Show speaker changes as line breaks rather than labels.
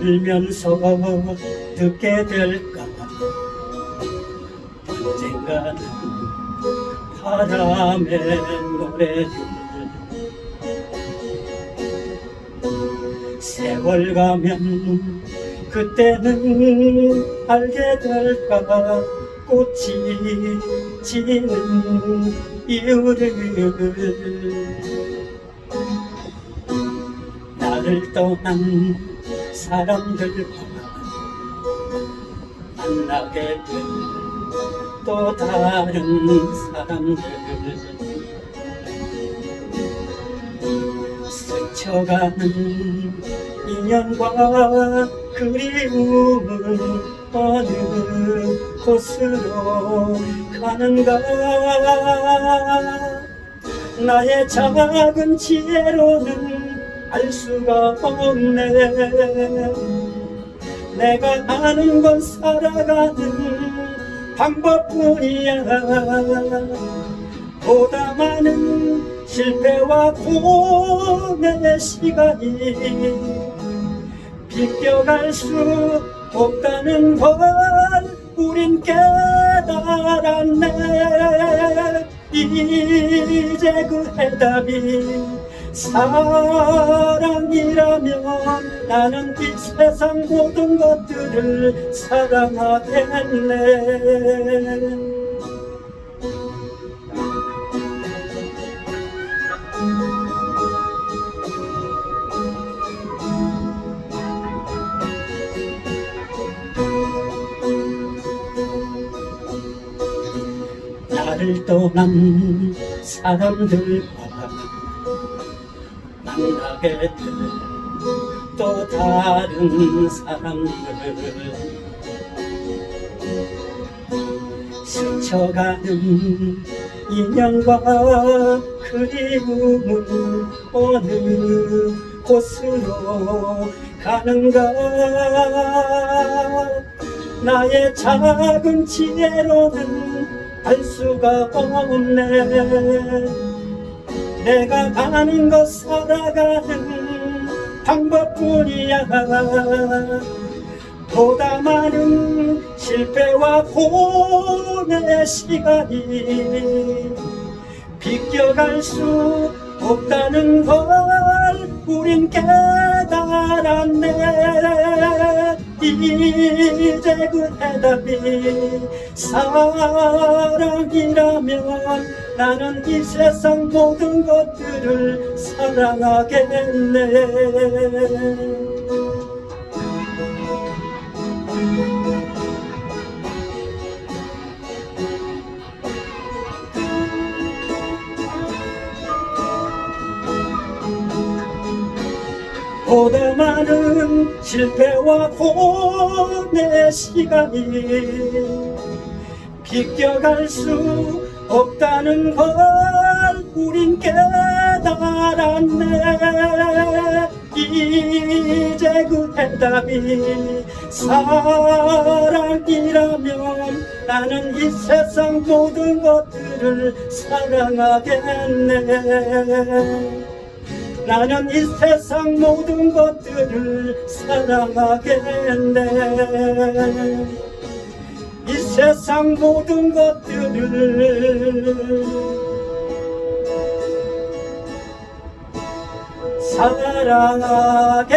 살면서 듣게 될까? 언젠가는 바람의 노래들 세월 가면 그때는 알게 될까? 꽃이 지는 이유를. 나를 떠난 사람들과 만나게 된 또 다른 사람들. 스쳐가는 인연과 그리움은 어느 곳으로 가는가? 나의 작은 지혜로는 알 수가 없네. 내가 아는 건 살아가는 방법뿐이야. 보다 많은 실패와 고뇌의 시간이 비껴갈 수 없다는 걸 우린 깨달았네. 이제 그 해답이 사랑이라면 나는 이 세상 모든 것들을 사랑하겠네. 나를 떠난 사람들과 만나게 될또 다른 사람들 스쳐가는 인연과 그리움은 어느 곳으로 가는가? 나의 작은 지혜로는 알 수가 없네 내가 아는 것 살아가는 방법뿐이야 보다 많은 실패와 고뇌의 시간이 비껴갈 수 없다는 걸 우린 깨달았네. 이제 그 해답이 사랑이라면 나는 이 세상 모든 것들을 사랑하겠네 보다 많은 실패와 고뇌의 시간이 비껴갈 수 없다는 걸 우린 깨달았네. 이제 그 해답이 사랑이라면 나는 이 세상 모든 것들을 사랑하겠네 나는 이 세상 모든 것들을 사랑하겠네. 이 세상 모든 것들을 사랑하겠네